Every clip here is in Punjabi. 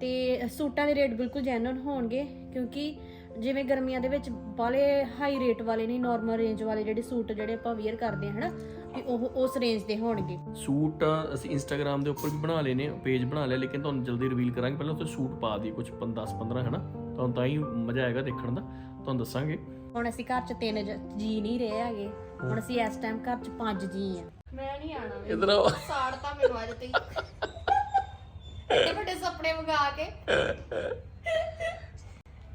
ਤੇ ਸੂਟਾਂ ਦੇ ਰੇਟ ਬਿਲਕੁਲ ਜੈਨੂਨ ਹੋਣਗੇ ਕਿਉਂਕਿ ਜਿਵੇਂ ਗਰਮੀਆਂ ਦੇ ਵਿੱਚ ਬਾਲੇ ਹਾਈ ਰੇਟ ਵਾਲੇ ਨਹੀਂ ਨਾਰਮਲ ਰੇਂਜ ਵਾਲੇ ਜਿਹੜੇ ਸੂਟ ਜਿਹੜੇ ਆਪਾਂ ਵੇਅਰ ਕਰਦੇ ਹਾਂ ਹਨਾ ਵੀ ਉਹ ਉਸ ਰੇਂਜ ਦੇ ਹੋਣਗੇ। ਸੂਟ ਅਸੀਂ ਇੰਸਟਾਗ੍ਰam ਦੇ ਉੱਪਰ ਵੀ ਬਣਾ ਲਏ ਨੇ ਪੇਜ ਬਣਾ ਲਿਆ ਲੇਕਿਨ ਤੁਹਾਨੂੰ ਜਲਦੀ ਰਿਵੀਲ ਕਰਾਂਗੇ ਪਹਿਲਾਂ ਉੱਥੇ ਸੂਟ ਪਾ ਦੀ ਕੁਝ 10 15 ਹੈ ਨਾ ਤੁਹਾਨੂੰ ਤਾਂ ਹੀ ਮਜ਼ਾ ਆਏਗਾ ਦੇਖਣ ਦਾ ਤੁਹਾਨੂੰ ਦੱਸਾਂਗੇ। ਹੁਣ ਅਸੀਂ ਘਰ 'ਚ ਤਿੰਨ ਜ- ਨਹੀਂ ਰਹੇ ਹੈਗੇ ਹੁਣ ਅਸੀਂ ਇਸ ਟਾਈਮ ਘਰ 'ਚ ਪੰਜ ਜੀ ਆ ਮੈਂ ਨਹੀਂ ਆਣਾ ਇਧਰ ਆਓ। ਸਾੜਤਾ ਮੈਨੂੰ ਅੱਜ ਤੇ ਐਡੇ ਵੱਡੇ ਸੁਪਨੇ ਵਗਾ ਕੇ।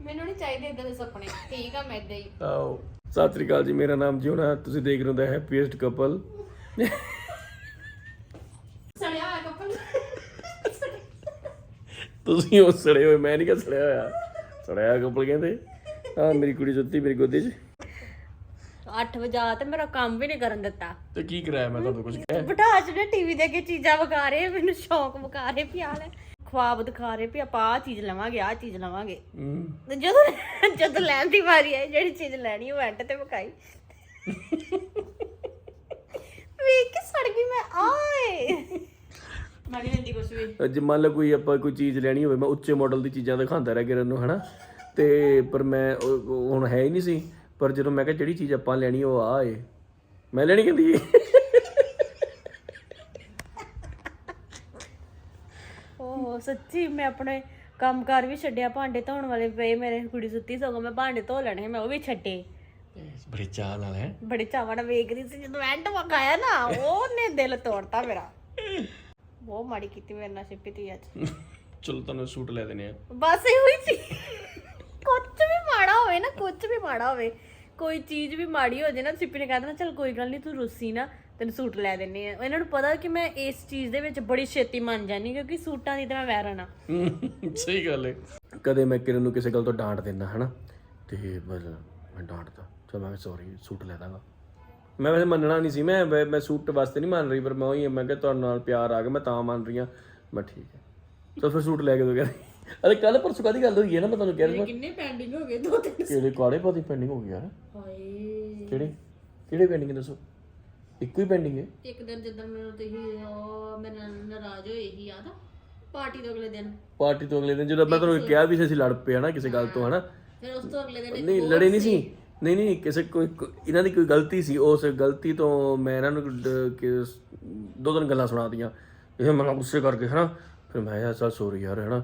ਮੈਨੂੰ ਨਹੀਂ ਚਾਹੀਦੇ ਇਦਾਂ ਦੇ ਸੁਪਨੇ। ਠੀਕ ਆ ਮੈਂ ਇਦਾਂ ਹੀ। ਆਓ। ਸਤਿ ਸ੍ਰੀ ਅਕਾਲ ਜੀ ਮੇਰਾ ਨਾਮ ਜਿਉਣਾ ਤੁਸੀਂ ਦੇਖ ਰਹੇ ਹੋ ਦਾ ਹੈਪੀਐਸਟ ਕਪਲ ਸੜਿਆ ਹੋਇਆ ਕੱਪਲ ਤੁਸੀਂ ਉਹ ਸੜੇ ਹੋਏ ਮੈਂ ਨਹੀਂ ਕਿ ਸੜਿਆ ਹੋਇਆ। ਸੜਿਆ ਕਪਲ ਕਹਿੰਦੇ। ਆ ਮੇਰੀ ਕੁੜੀ ਸੁੱਤੀ ਮੇਰੀ ਗੋਦੀ 'ਚ। 8 ਵਜਾ ਤੇ ਮੇਰਾ ਕੰਮ ਵੀ ਨਹੀਂ ਕਰਨ ਦਿੱਤਾ। ਤੇ ਕੀ ਕਰਾਇਆ ਮੈਂ ਤੁਹਾਨੂੰ ਕੁਝ ਕਹਿ? ਬਿਠਾ ਜਿਹੜੇ ਟੀਵੀ ਦੇ ਅੱਗੇ ਚੀਜ਼ਾਂ ਵਿਖਾ ਰਹੇ ਮੈਨੂੰ ਸ਼ੌਕ ਵਿਖਾ ਰਹੇ ਵੀ ਆਹ ਲੈ। ਖੁਆਬ ਦਿਖਾ ਰਹੇ ਵੀ ਆਪਾਂ ਆਹ ਚੀਜ਼ ਲਵਾਂਗੇ ਆਹ ਚੀਜ਼ ਲਵਾਂਗੇ। ਹੂੰ। ਤੇ ਜਦੋਂ ਜਦੋਂ ਲੈਣ ਦੀ ਵਾਰੀ ਆਈ ਜਿਹੜੀ ਚੀਜ਼ ਲੈਣੀ ਉਹ ਐਂਡ ਤੇ ਵਿਖਾਈ। ਵੇਖ ਕੇ ਸੜ ਗਈ ਮੈਂ ਆਏ। ਮੈਂ ਨਹੀਂ ਲੈਂਦੀ ਕੁਛ ਵੀ। ਜੇ ਮੰਨ ਲਓ ਕੋਈ ਆਪਾਂ ਕੋਈ ਚੀਜ਼ ਲੈਣੀ ਹੋਵੇ ਮੈਂ ਉੱਚੇ ਮਾਡਲ ਦੀ ਚੀਜ਼ਾਂ ਦਿਖਾਉਂਦਾ ਰਹਿ ਗਿਆ ਨੂੰ ਹਨਾ? ਤੇ ਪਰ ਮੈਂ ਉਹ- ਉਹ ਹੁਣ ਹੈ ਹੀ ਨਹੀਂ ਸੀ। ਪਰ ਜਦੋਂ ਮੈਂ ਕਿਹਾ ਜਿਹੜੀ ਚੀਜ਼ ਆਪਾਂ ਲੈਣੀ ਉਹ ਆ ਏ। ਮੈਂ ਲੈਣੀ ਕਹਿੰਦੀ ਏ। ਓਹ ਸੱਚੀ ਮੈਂ ਆਪਣੇ ਕੰਮਕਾਰ ਵੀ ਛੱਡਿਆ ਭਾਂਡੇ ਧੋਣ ਵਾਲੇ ਪਏ ਮੇਰੇ ਕੁੜੀ ਸੁੱਤੀ ਸਗੋਂ ਮੈਂ ਭਾਂਡੇ ਧੋ ਲੈਣੇ ਸੀ, ਮੈਂ ਉਹ ਵੀ ਛੱਡੇ। ਬੜੇ ਚਾਹ ਨਾਲ ਹੈ। ਬੜੇ ਚਾਵਾਂ ਨਾਲ ਵੇਖ ਰਹੀ ਸੀ ਜਦੋਂ ਐਂਡ ਵਗਾਇਆ ਨਾ ਉਹਨੇ ਦਿਲ ਤੋੜਤਾ ਮੇਰਾ। ਬਹੁਤ ਮਾੜੀ ਕੀਤੀ ਮੇਰੇ ਨਾਲ ਸ਼ਿਪੀ ਤੀ ਅੱਜ। ਚਲੋ ਤੁਹਾਨੂੰ ਸੂਟ ਲੈ ਦੇਣੇ ਆ। ਬਸ ਇਹੋ ਹੀ ਸੀ। ਕੁਝ ਵੀ ਮਾੜਾ ਹੋਵੇ ਨਾ ਕੁਝ ਵੀ ਮਾੜਾ ਹੋਵੇ ਕੋਈ ਚੀਜ਼ ਵੀ ਮਾੜੀ ਹੋ ਜੇ ਨਾ ਸਿੱਪੀ ਨੇ ਕਹਿ ਦੇਣਾ ਚਲ ਕੋਈ ਗੱਲ ਨਹੀਂ ਤੂੰ ਰੁੱਸੀ ਨਾ ਤੈਨੂੰ ਸੂਟ ਲੈ ਦਿੰਨੇ ਆ। ਇਹਨਾਂ ਨੂੰ ਪਤਾ ਕਿ ਮੈਂ ਇਸ ਚੀਜ਼ ਦੇ ਵਿੱਚ ਬੜੀ ਛੇਤੀ ਮੰਨ ਜਾਨੀ ਕਿਉਂਕਿ ਸੂਟਾਂ ਦੀ ਤਾਂ ਮੈਂ ਵੈਰਨ ਆ ਸਹੀ ਗੱਲ ਏ। ਕਦੇ ਮੈਂ ਕਿਰਨ ਨੂੰ ਕਿਸੇ ਗੱਲ ਤੋਂ ਡਾਂਟ ਦਿੰਦਾ ਹਨਾ? ਤੇ ਬਸ ਮੈਂ ਡਾਂਟਦਾ ਚਲ ਮੈਂ ਸੌਰੀ ਸੂਟ ਲੈ ਦਾਂਗਾ। ਮੈਂ ਵੈਸੇ ਮੰਨਣਾ ਨਹੀਂ ਸੀ ਮੈਂ ਮੈਂ ਮੈਂ ਸੂਟ ਵਾਸਤੇ ਨਹੀਂ ਮੰਨ ਰਹੀ ਪਰ ਮੈਂ ਉਹੀ ਮੈਂ ਕਿਹਾ ਤੁਹਾਡੇ ਨਾਲ ਪਿਆਰ ਆ ਗਿਆ ਮੈਂ ਤਾਂ ਮੰਨ ਰਹੀ ਹਾਂ। ਮੈਂ ਠੀਕ ਹੈ। ਚਲ ਫਿਰ ਸੂਟ ਲੈ ਕੇ ਦੋ ਕਹਿੰਦੇ। ਅਰੇ ਕੱਲ ਪਰਸੋਂ ਕਾਦੀ ਗੱਲ ਹੋਈ ਹੈ ਨਾ ਮੈਂ ਤੁਹਾਨੂੰ ਕਹਿ ਰਿਹਾ ਕਿੰਨੇ ਪੈਂਡਿੰਗ ਹੋ ਗਏ ਦੋ ਤਿੰਨ ਕਿਹੜੇ ਕਾੜੇ ਪਾਦੀ ਪੈਂਡਿੰਗ ਹੋ ਗਈ ਯਾਰ। ਹਾਏ। ਕਿਹੜੇ? ਕਿਹੜੇ ਪੈਂਡਿੰਗ ਦੱਸੋ? ਇੱਕੋ ਹੀ ਪੈਂਡਿੰਗ ਹੈ? ਇੱਕ ਦਿਨ ਜਦੋਂ ਮੈਨੂੰ ਤੁਸੀਂ ਉਹ ਮੇਰੇ ਨਾਲ ਨਾਰਾਜ਼ ਹੋਏ ਸੀ ਯਾਦ ਆ? ਪਾਰਟੀ ਤੋਂ ਅਗਲੇ ਦਿਨ। ਪਾਰਟੀ ਤੋਂ ਅਗਲੇ ਦਿਨ ਜਦੋਂ ਮੈਂ ਤੁਹਾਨੂੰ ਕਿਹਾ ਵੀ ਸੀ ਅਸੀਂ ਲੜ ਪਏ ਹਨਾ ਕਿਸੇ ਗੱਲ ਤੋਂ ਹਨਾ? ਫਿਰ ਉਸ ਤੋਂ ਅਗਲੇ ਦਿਨ ਨਹੀਂ ਲੜੇ ਨਹੀਂ ਸੀ। ਨਹੀਂ ਨਹੀਂ ਕਿਸੇ ਕੋਈ ਇਹਨਾਂ ਦੀ ਕੋਈ ਗਲਤੀ ਸੀ। ਉਸ ਗਲਤੀ ਤੋਂ ਮੈਂ ਇਹਨਾਂ ਨੂੰ ਦੋ ਤਿੰਨ ਗੱਲਾਂ ਸੁਣਾਤੀਆਂ। ਇਹ ਮੈਂ ਗੁੱਸੇ ਕਰਕੇ ਹਨਾ? ਫਿਰ ਮੈਂ ਕਿਹਾ ਚੱਲ ਸੌਰੀ ਯਾਰ ਹਨਾ?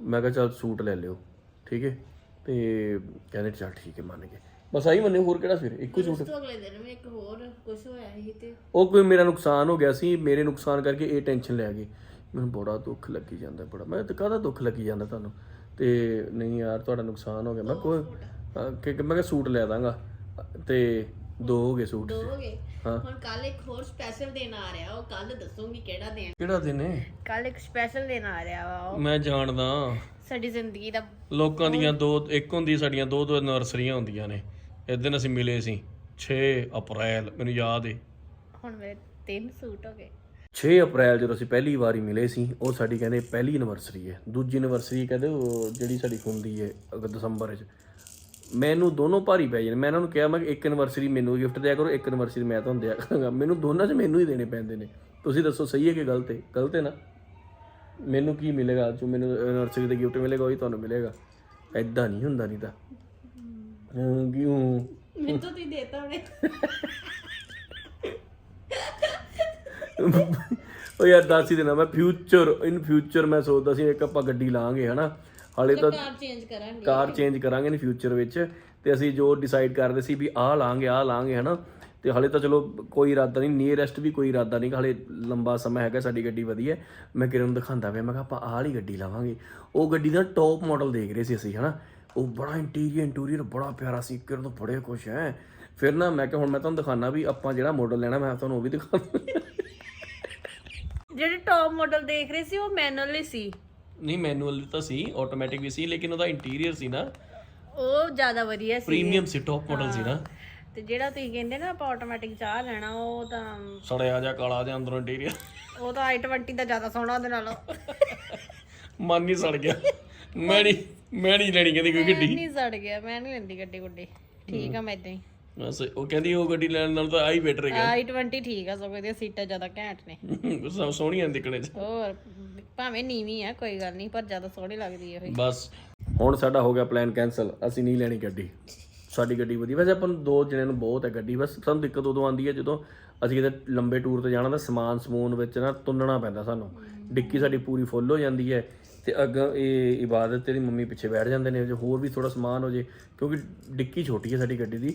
ਮੈਂ ਕਿਹਾ ਚੱਲ ਸੂਟ ਲੈ ਲਿਓ ਠੀਕ ਹੈ? ਤੇ ਕਹਿੰਦੇ ਚੱਲ ਠੀਕ ਹੈ ਮੰਨ ਗਏ। ਬਸ ਆਹੀ ਮੰਨੇ ਹੋਰ ਕਿਹੜਾ ਫਿਰ? ਇੱਕੋ ਸੂਟ? ਉਸ ਤੋਂ ਅਗਲੇ ਦਿਨ ਵੀ ਇੱਕ ਹੋਰ ਕੁਝ ਹੋਇਆ ਸੀ ਤੇ ਉਹ ਕੋਈ ਮੇਰਾ ਨੁਕਸਾਨ ਹੋ ਗਿਆ ਸੀ ਮੇਰੇ ਨੁਕਸਾਨ ਕਰਕੇ ਇਹ ਟੈਨਸ਼ਨ ਲੈ ਗਈ ਮੈਨੂੰ ਬੜਾ ਦੁੱਖ ਲੱਗੀ ਜਾਂਦਾ ਬੜਾ। ਮੈਂ ਤਾਂ ਕਾਹਦਾ ਦੁੱਖ ਲੱਗੀ ਜਾਂਦਾ ਤੁਹਾਨੂੰ? ਤੇ ਨਹੀਂ ਯਾਰ ਤੁਹਾਡਾ ਨੁਕਸਾਨ ਹੋ ਗਿਆ। ਮੈਂ ਕੋਈ ਕਿ ਮੈਂ ਕਿਹਾ ਸੂਟ ਲੈ ਦਾਂਗਾ। ਤੇ ਦੋ ਹੋ ਗਏ ਸੂਟ ਹੋ ਗਏ। ਹਾਂ। ਹੁਣ ਕੱਲ ਇੱਕ ਹੋਰ ਸਪੈਸ਼ਲ ਦਿਨ ਆ ਰਿਹਾ ਉਹ ਕੱਲ ਦੱਸੂਗੀ ਕਿਹੜਾ ਦਿਨ। ਕਿਹੜਾ ਦਿਨ ਹੈ ਕੱਲ ਇੱਕ ਸਪੈਸ਼ਲ ਦਿਨ ਆ ਰਿਹਾ ਵਾ ਉਹ। ਮੈਂ ਜਾਣਦਾ। ਸਾਡੀ ਜ਼ਿੰਦਗੀ ਦਾ ਲੋਕਾਂ ਦੀਆਂ ਦੋ ਇੱਕ ਹੁੰਦੀ ਸਾਡੀਆਂ ਦੋ ਦੋ ਐਨਵਰਸਰੀਆਂ ਹੁੰਦੀਆਂ ਨੇ। ਇਸ ਦਿਨ ਅਸੀਂ ਮਿਲੇ ਸੀ 6 ਅਪ੍ਰੈਲ ਮੈਨੂੰ ਯਾਦ ਏ। ਹੁਣ ਮੇਰੇ ਤਿੰਨ ਸੂਟ ਹੋ ਗਏ। 6 ਅਪ੍ਰੈਲ ਜਦੋਂ ਅਸੀਂ ਪਹਿਲੀ ਵਾਰੀ ਮਿਲੇ ਸੀ ਉਹ ਸਾਡੀ ਕਹਿੰਦੇ ਪਹਿਲੀ ਐਨਵਰਸਰੀ ਹੈ ਦੂਜੀ ਐਨਵਰਸਰੀ ਕਹਿੰਦੇ ਉਹ ਜਿਹੜੀ ਸਾਡੀ ਹੁੰਦੀ ਹੈ ਅਗਰ ਦਸੰਬਰ ਵਿੱਚ ਮੈਨੂੰ ਦੋਨੋਂ ਭਾਰੀ ਪੈ ਜਾਣੇ। ਮੈਂ ਇਹਨਾਂ ਨੂੰ ਕਿਹਾ ਮੈਂ ਇੱਕ ਐਨਵਰਸਰੀ ਮੈਨੂੰ ਗਿਫਟ ਦਿਆ ਕਰੋ ਇੱਕ ਐਨਵਰਸਰੀ ਮੈਂ ਤੁਹਾਨੂੰ ਦਿਆ ਕਰਾਂਗਾ। ਮੈਨੂੰ ਦੋਨਾਂ 'ਚ ਮੈਨੂੰ ਹੀ ਦੇਣੇ ਪੈਂਦੇ ਨੇ। ਤੁਸੀਂ ਦੱਸੋ ਸਹੀ ਹੈ ਕਿ ਗਲਤ ਹੈ? ਗਲਤ ਹੈ ਨਾ? ਮੈਨੂੰ ਕੀ ਮਿਲੇਗਾ ਜੋ ਮੈਨੂੰ ਐਨਵਰਸਰੀ ਦੇ ਗਿਫਟ ਮਿਲੇਗਾ ਉਹੀ ਤੁਹਾਨੂੰ ਮਿਲੇਗਾ। ਐਦਾਂ ਨਹੀਂ ਹੁੰਦਾ ਨਹੀਂ ਤਾਂ ਹਮ, ਕਿਉਂ? ਮੈਨੂੰ ਤਾਂ ਤੁਸੀਂ ਦੇਤਾ ਉਹਨੇ। ਉਹ ਯਾਰ ਦੱਸ ਹੀ ਦੇਣਾ ਮੈਂ ਫਿਊਚਰ ਇਨ ਫਿਊਚਰ ਮੈਂ ਸੋਚਦਾ ਸੀ ਇੱਕ ਆਪਾਂ ਗੱਡੀ ਲਾਂਗੇ ਹਨਾ? ਹਾਲੇ ਤਾਂ ਕਾਰ ਚੇਂਜ ਕਰਾਂਗੇ। ਕਾਰ ਚੇਂਜ ਕਰਾਂਗੇ ਇਨ ਫਿਊਚਰ ਵਿੱਚ। ਤੇ ਅਸੀਂ ਜੋ ਡਿਸਾਈਡ ਕਰਦੇ ਸੀ ਵੀ ਆਹ ਲਾਂਗੇ ਆਹ ਲਾਂਗੇ ਹਨਾ? ਤੇ ਹਾਲੇ ਤਾਂ ਚਲੋ ਕੋਈ ਇਰਾਦਾ ਨਹੀਂ ਨੀਅਰੈਸਟ ਵੀ ਕੋਈ ਇਰਾਦਾ ਨਹੀਂ ਹਾਲੇ ਲੰਬਾ ਸਮਾਂ ਹੈਗਾ ਸਾਡੀ ਗੱਡੀ ਵਧੀਆ। ਮੈਂ ਕਿਰਨ ਨੂੰ ਦਿਖਾਉਂਦਾ ਪਿਆ ਮੈਂ ਕਿਹਾ ਆਪਾਂ ਆਹ ਵਾਲੀ ਗੱਡੀ ਲਾਵਾਂਗੇ। ਉਹ ਗੱਡੀ ਦਾ ਟੌਪ ਮਾਡਲ ਦੇਖ ਰਹੇ ਸੀ ਅਸੀਂ ਹਨਾ? ਉਹ ਬੜਾ ਇੰਟੀਰੀਅਰ ਇੰਟੀਰੀਅਰ ਬੜਾ ਪਿਆਰਾ ਸੀ ਕਿਰਨ ਤੋਂ ਬੜੇ ਖੁਸ਼ ਹੈ ਫਿਰ ਨਾ ਮੈਂ ਕਿਹਾ ਹੁਣ ਮੈਂ ਤੁਹਾਨੂੰ ਦਿਖਾਣਾ ਵੀ ਆਪਾਂ ਜਿਹੜਾ ਮਾਡਲ ਲੈਣਾ ਮੈਂ ਤੁਹਾਨੂੰ ਉਹ ਵੀ ਦਿਖਾਉਂਦਾ ਜਿਹੜੇ ਟੌਪ ਮਾਡਲ ਦੇਖ ਰਹੇ ਸੀ ਉਹ ਮੈਨੂਅਲ ਹੀ ਸੀ। ਨਹੀਂ ਮੈਨੂਅਲ ਤਾਂ ਸੀ ਆਟੋਮੈਟਿਕ ਵੀ ਸੀ ਲੇਕਿਨ ਉਹਦਾ ਇੰਟੀਰੀਅਰ ਸੀ ਨਾ। ਉਹ ਜ਼ਿਆਦਾ ਵਧੀਆ ਸੀ। ਪ੍ਰੀਮੀਅਮ ਸੀ ਟੌਪ ਮਾਡਲ ਸੀ ਨਾ। ਤੇ ਜਿਹੜਾ ਤੁਸੀਂ ਕਹਿੰਦੇ ਨਾ ਆਪਾਂ ਆਟੋਮੈਟਿਕ ਚਾਹ ਲੈਣਾ ਉਹ ਤਾਂ ਸੜਿਆ ਜਾ ਕਾਲਾ ਜਿਹਾ ਅੰਦਰੋਂ ਇੰਟੀਰੀਅਰ ਉਹ ਤਾਂ i20 ਦਾ ਜ਼ਿਆਦਾ ਸੋਹਣਾ ਉਹਦੇ ਨਾਲੋਂ। ਮਨ ਹੀ ਸੜ ਗਿਆ। ਮੈਂ ਨਹੀਂ ਮੈਂ ਨਹੀਂ ਲੈਣੀ ਕਹਿੰਦੀ ਕੋਈ ਗੱਡੀ। ਨਹੀਂ ਸੜ ਗਿਆ ਮੈਂ ਨਹੀਂ ਲੈਂਦੀ ਗੱਡੀ ਗੁੱਡੀ ਠੀਕ ਆ ਮੈਂ ਇਦਾਂ ਹੀ। ਬਸ ਉਹ ਕਹਿੰਦੀ ਉਹ ਗੱਡੀ ਲੈਣ ਨਾਲ ਤਾਂ ਆਈ ਬੈਟਰ ਹੈਗਾ। i20 ਠੀਕ ਆ ਸਗੋਂ ਇਹਦੀਆਂ ਸੀਟਾਂ ਜ਼ਿਆਦਾ ਘੈਂਟ ਨੇ। ਸਭ ਸੋਹਣੀਆਂ ਦਿਖਣੇ ਚ। ਹੋਰ ਭਾਵੇਂ ਨੀਵੀਂ ਆ ਕੋਈ ਗੱਲ ਨਹੀਂ ਪਰ ਜ਼ਿਆਦਾ ਸੋਹਣੀ ਲੱਗਦੀ ਹੈ ਉਹ ਬਸ। ਹੁਣ ਸਾਡਾ ਹੋ ਗਿਆ ਪਲਾਨ ਕੈਨਸਲ ਅਸੀਂ ਨਹੀਂ ਲੈਣੀ ਗੱਡੀ। ਸਾਡੀ ਗੱਡੀ ਵਧੀਆ ਵੈਸੇ ਆਪਾਂ ਨੂੰ ਦੋ ਜਣਿਆਂ ਨੂੰ ਬਹੁਤ ਹੈ ਗੱਡੀ ਬਸ ਸਾਨੂੰ ਦਿੱਕਤ ਉਦੋਂ ਆਉਂਦੀ ਹੈ ਜਦੋਂ ਅਸੀਂ ਕਿਤੇ ਲੰਬੇ ਟੂਰ ਤੇ ਜਾਣਾ ਤਾਂ ਸਮਾਨ ਸਮੂਨ ਵਿੱਚ ਨਾ ਤੁੰਨਣਾ ਪੈਂਦਾ ਸਾਨੂੰ। ਡਿੱਕੀ ਸਾਡੀ ਪੂਰੀ ਫੁੱਲ ਹੋ ਜਾਂਦੀ ਹੈ ਤੇ ਅੱਗੇ ਇਹ ਇਬਾਦਤ ਤੇਰੀ ਮੰਮੀ ਪਿੱਛੇ ਬੈਠ ਜਾਂਦੇ ਨੇ ਜੇ ਹੋਰ ਵੀ ਥੋੜਾ ਸਮਾਨ ਹੋ ਜੇ ਕਿਉਂਕਿ ਡਿੱਕੀ ਛੋਟੀ ਹੈ ਸਾਡੀ ਗੱਡੀ ਦੀ।